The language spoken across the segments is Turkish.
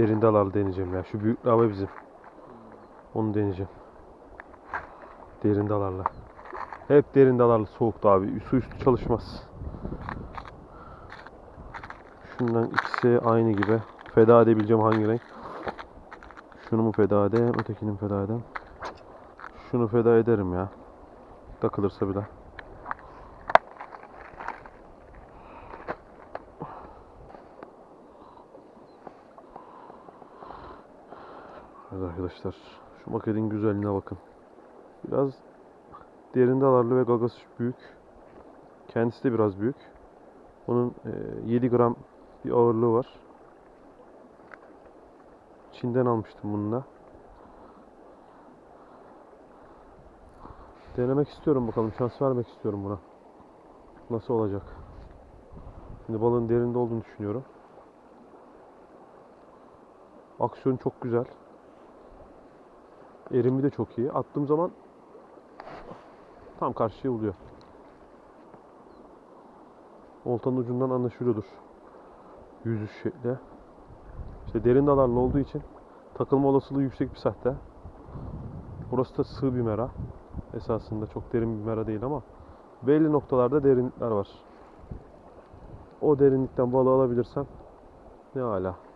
Derin dalarlı deneyeceğim ya. Şu büyük lava bizim. Onu deneyeceğim. Derin dalarla. Hep derin dalarlı soğukta abi. Su üstü çalışmaz. Şundan ikisi aynı gibi. Feda edebileceğim hangi renk? Şunu mu feda edeyim, ötekini mi feda edeyim? Şunu feda ederim ya. Takılırsa bile. Evet arkadaşlar. Şu maketin güzelliğine bakın. Biraz derin dalarlı ve gagası büyük. Kendisi de biraz büyük. Onun e, 7 gram bir ağırlığı var. Çin'den almıştım bunu da. Denemek istiyorum bakalım. Şans vermek istiyorum buna. Nasıl olacak? Şimdi balığın derinde olduğunu düşünüyorum. Aksiyon çok güzel. Erimi de çok iyi. Attığım zaman tam karşıya vuruyor. Oltanın ucundan anlaşılıyordur. Yüzüş şekli. İşte derin dalarlı olduğu için takılma olasılığı yüksek bir sahte. Burası da sığ bir mera. Esasında çok derin bir mera değil ama belli noktalarda derinlikler var. O derinlikten balığı alabilirsem ne hala.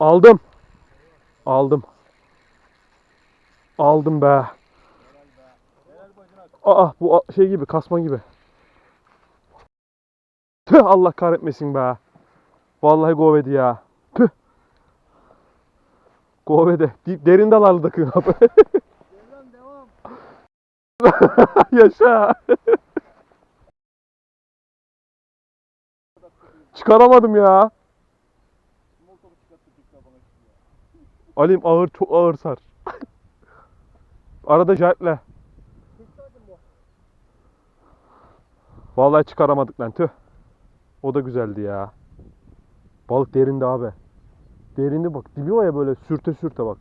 Aldım. Aldım. Aldım be. Aa bu şey gibi kasma gibi. Tüh Allah kahretmesin be. Vallahi govedi ya. Tüh. Govede. Derin dalarlı da kıyın abi. Yaşa. Çıkaramadım ya. Molotof'u çıkarttıracaklar bana şimdi ya. Alim ağır çok ağır sar. Arada bu. Vallahi çıkaramadık lan tüh. O da güzeldi ya. Balık derindi abi. Derindi bak. Dibi o ya böyle sürte sürte bak.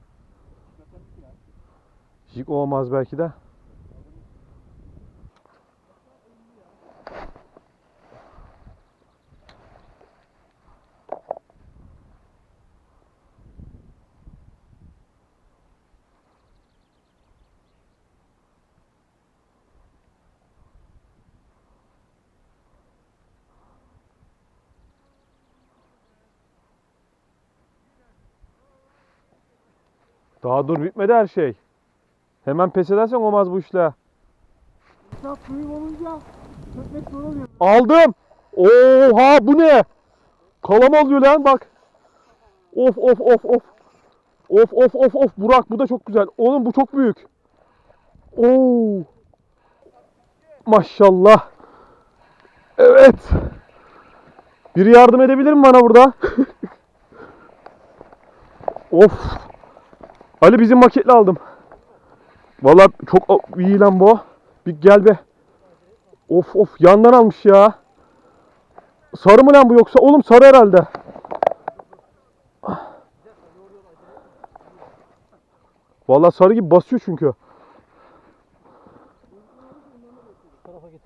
Jig olmaz belki de. Daha dur bitmedi her şey. Hemen pes edersen olmaz bu işler. Kitap büyük olunca çökmek zor oluyor. Aldım. Oha bu ne? Kalam alıyor lan bak. Of of of of. Of of of of Burak bu da çok güzel. Oğlum bu çok büyük. Oo. Maşallah. Evet. Biri yardım edebilir mi bana burada? of. Ali bizim maketle aldım. Vallahi çok iyi lan bu. Bir gel be. Of of yandan almış ya. Sarı mı lan bu yoksa? Oğlum sarı herhalde. Vallahi sarı gibi basıyor çünkü.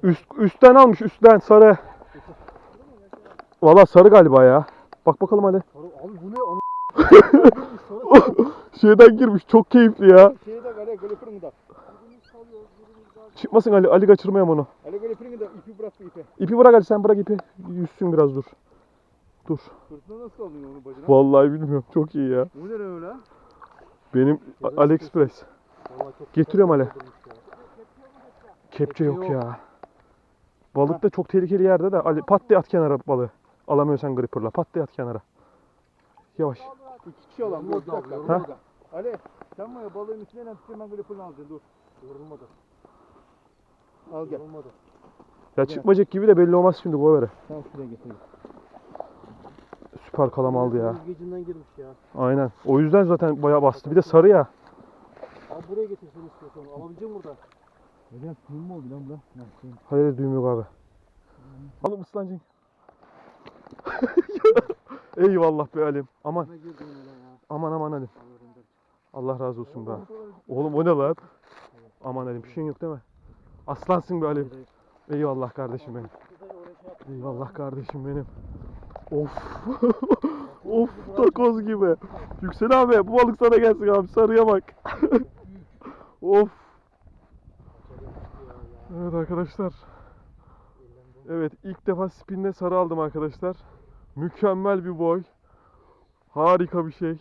Üst, üstten almış üstten sarı. Vallahi sarı galiba ya. Bak bakalım hadi. Abi bu ne? Şeyden girmiş çok keyifli ya. şeyi de gale gole fırını da. Çıkmasın Ali, Ali kaçırmayayım onu. Ale gole fırını da ipi bırak ipi. İpi bırak Ali sen bırak ipi. Yüzsün biraz dur. Dur. Fırtına nasıl aldın onu bacına? Vallahi bilmiyorum çok iyi ya. Bu ne öyle? Benim AliExpress. Vallahi çok Getiriyorum Ali. Kepçe yok yok. ya. Balık da çok tehlikeli yerde de Ali pat diye at kenara balığı. Alamıyorsan gripperla pat diye at kenara. Yavaş. İki kişi alan bu. Ha? Ali sen ya balığın üstüne hemen hemen gole fırını alacaksın dur. Yorulmadı. Al gel. Yorulmadı. Ya çıkmayacak gibi de belli olmaz şimdi bu vere. Sen şuraya getir. Süper kalam aldı ya. Yüzgecinden girmiş ya. Aynen. O yüzden zaten bayağı bastı. Bir de sarı ya. Abi buraya getirsin istiyorsan. Alabilecek misin burada? Hocam suyun mu oldu lan bu? Ha, suyun. Hayır düğüm yok abi. Alım ıslanacaksın. Eyvallah be Alim. Aman öyle aman aman Alim. Allah razı olsun be. Oğlum o ne lan? Aman Ali bir şeyin yok değil mi? Aslansın be Ali. Eyvallah kardeşim benim. Eyvallah kardeşim benim. Of. of takoz gibi. Yüksel abi bu balık sana gelsin abi sarıya bak. of. Evet arkadaşlar. Evet ilk defa spinle sarı aldım arkadaşlar. Mükemmel bir boy. Harika bir şey.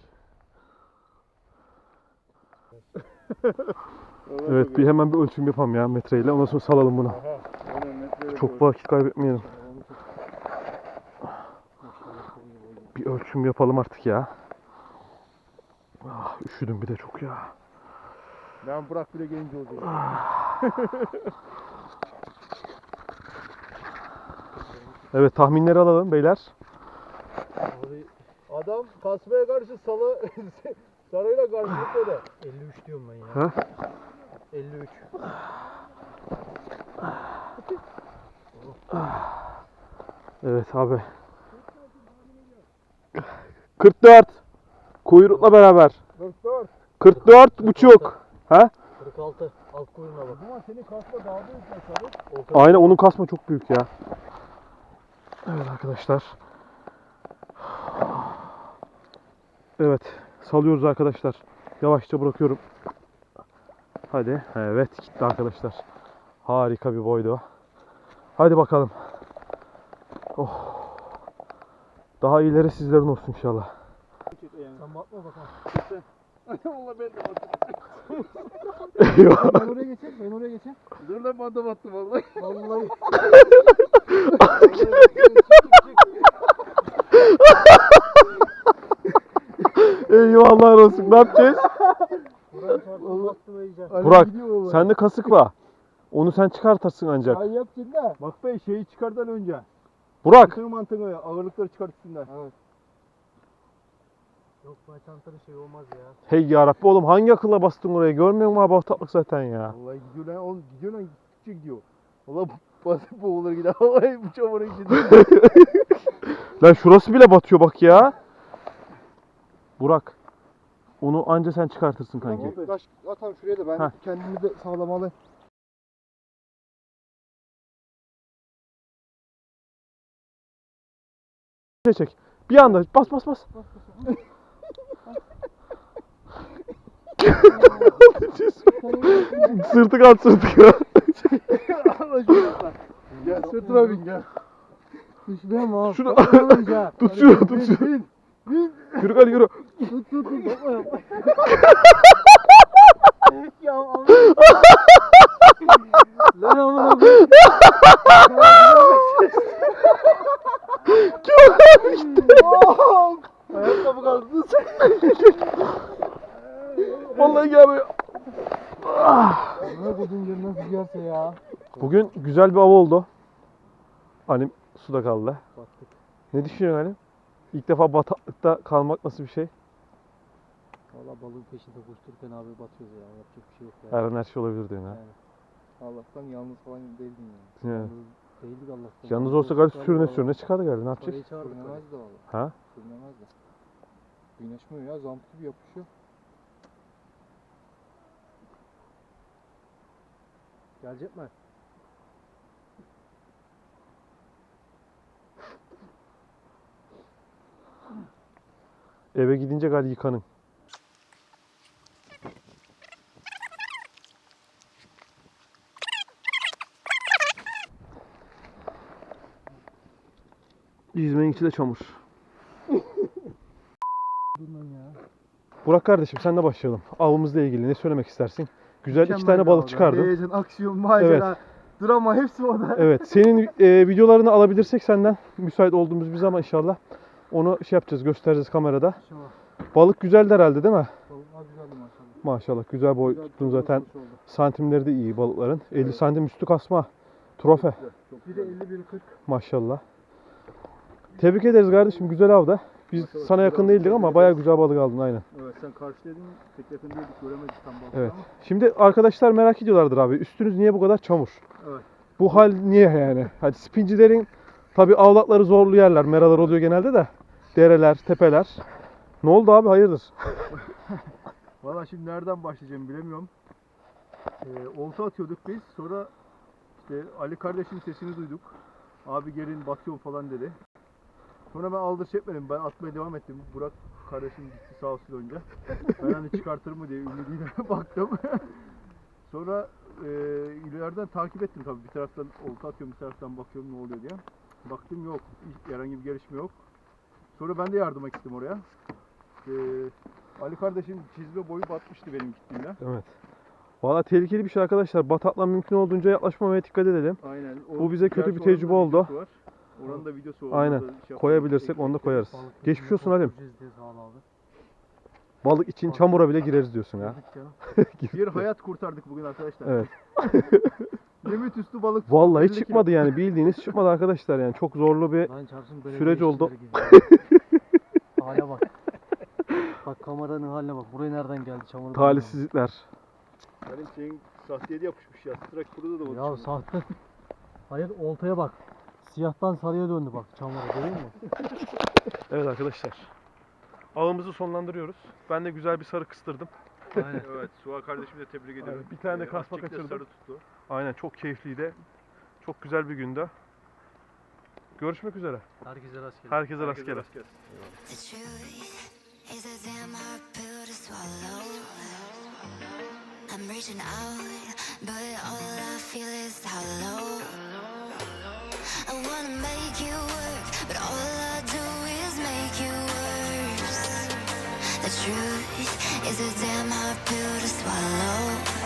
Evet bir hemen bir ölçüm yapalım ya metreyle. Ondan sonra salalım bunu. Çok vakit kaybetmeyelim. Bir ölçüm yapalım artık ya. Ah, üşüdüm bir de çok ya. Ben bırak bile gelince olacak. Evet tahminleri alalım beyler. Adam kasmaya karşı salı sarıyla karşılık öyle. 53 diyorum ben ya. Ha? 53. Evet abi. 44. Kuyrukla beraber. 44. 44 buçuk. Ha? 46. Alt kuyruğuna bak. Ama senin kasma daha büyük ya sarı. Olta Aynen onun kasma çok büyük ya. Evet arkadaşlar. Evet. Salıyoruz arkadaşlar. Yavaşça bırakıyorum. Hadi. Evet gitti arkadaşlar. Harika bir boydu. Hadi bakalım. Oh. Daha iyileri sizlerin olsun inşallah. Sen bakma bakalım. Valla ben de battım. Eyvah. Ben oraya geçeyim. Ben oraya geçeyim. Dur lan ben de battım vallahi. Vallahi. Eyvallah olsun. Ne yapacağız? Burak sende kasık var. Onu sen çıkartırsın ancak. Ay yap de. Bak be şeyi çıkardan önce. Burak. Mantığın mantığını ağırlıkları çıkartsınlar. Evet. Yok bu çantanın şey olmaz ya. Hey yarabbi oğlum hangi akılla bastın oraya? Görmüyor musun abi bataklık zaten ya. Vallahi gidiyor lan oğlum gidiyor lan gittikçe gidiyor. Valla basıp boğulur gider. Vallahi bu çamurun içinde. Lan şurası bile batıyor bak ya. Burak. Onu anca sen çıkartırsın kanki. Taş atam şuraya da ben Heh. kendimi de sağlamalı. Çek çek. Bir anda bas bas bas. sırtı kalk sırtı kalk. Allah aşkına. Gel sırtıma bin gel. Düşmüyor mu? Şunu tut şunu tut şunu. Hadi yürü. Tut tut tut. Yapma yapma. ya Allah. Lan amına koyayım. Ayakkabı kaldı. Vallahi gelmiyor. Ne kodun nasıl gelse ya. Bugün güzel bir av oldu. Halim suda kaldı. Ne düşünüyorsun Halim? İlk defa bataklıkta kalmak nasıl bir şey? Valla balığın peşinde koştururken abi batıyoruz ya. Yapacak bir şey yok ya. Her an her şey olabilir diyorsun ha. Allah'tan yalnız falan değildim Yani. yani. Yalnız Değildik Allah'tan. Yalnız olsa galiba sürüne sürüne çıkardı geldi. Ne yapacak? Parayı de valla. Ha? Sürünemez de. Güneşmiyor ya zamp gibi yapışıyor. Gelecek mi? Eve gidince galiba yıkanın. Yüzmenin içi de çamur. Burak kardeşim senle başlayalım. Avımızla ilgili ne söylemek istersin? Güzel iki tane balık çıkardın. Heyecan, aksiyon, macera, drama hepsi orada. Evet, senin e, videolarını alabilirsek senden müsait olduğumuz bir zaman inşallah onu şey yapacağız, göstereceğiz kamerada. İnşallah. Balık güzeldi herhalde değil mi? Balıklar güzeldi maşallah. Maşallah güzel boy Güzel, tuttun çok zaten. Santimleri de iyi balıkların. 50 santim üstü kasma. Trofe. Biri 50 biri 40. Maşallah. Tebrik ederiz kardeşim. Güzel avda. Biz Maşallah, sana yakın güzel. değildik ama bayağı güzel balık aldın aynen. Evet sen karşıdaydın, pek yakın değildik, göremedik tam balığı Evet. ama. Şimdi arkadaşlar merak ediyorlardır abi. Üstünüz niye bu kadar çamur? Evet. Bu hal niye yani? Hadi spincilerin tabi avlatları zorlu yerler. Meralar oluyor genelde de. Dereler, tepeler. Ne oldu abi hayırdır? Valla şimdi nereden başlayacağımı bilemiyorum. Ee, olta atıyorduk biz. Sonra işte Ali kardeşin sesini duyduk. Abi gelin batıyor falan dedi. Sonra ben aldırış etmedim. Ben atmaya devam ettim. Burak kardeşim gitti sağ olsun önce. Ben hani çıkartır mı diye ümidiyle baktım. Sonra e, ileriden takip ettim tabii. Bir taraftan olta atıyorum, bir taraftan bakıyorum ne oluyor diye. Baktım yok. Herhangi bir gelişme yok. Sonra ben de yardıma gittim oraya. Ee, Ali kardeşim çizme boyu batmıştı benim gittiğimde. Evet. Valla tehlikeli bir şey arkadaşlar. Batakla mümkün olduğunca yaklaşmamaya dikkat edelim. Aynen. Bu bize kötü bir tecrübe oldu. Oranın da videosu var. Aynen. Şey Koyabilirsek onu da koyarız. Balık Geçmiş olsun Halim. Balık için çamura bile gireriz diyorsun canım. Bir hayat kurtardık bugün arkadaşlar. Evet. Limit üstü balık. Vallahi 50 kilo. çıkmadı yani bildiğiniz çıkmadı arkadaşlar yani çok zorlu bir Lan çarpsın belediye Süreç oldu. gibi. Hale bak. Bak kameranın haline bak. Buraya nereden geldi çamur? talihsizlikler. Benim şeyin sahtiyeli yapışmış ya. Strike Pro'da da Ya çıkmadı. sahte. Hayır oltaya bak. Siyahtan sarıya döndü bak çamura görüyor musun? Evet arkadaşlar. Avımızı sonlandırıyoruz. Ben de güzel bir sarı kıstırdım. Aynen. Evet, Suha kardeşimi de tebrik ediyorum. bir tane de Ee, kasma Akçek'te kaçırdım. sarı tuttu. Aynen çok keyifliydi. Çok güzel bir gündü. Görüşmek üzere. Herkese rastgele. Herkese Herkese rastgele. rastgele. The truth is a damn hard pill to swallow. I'm reaching out, but all I feel is hollow. Is a damn hard pill to swallow.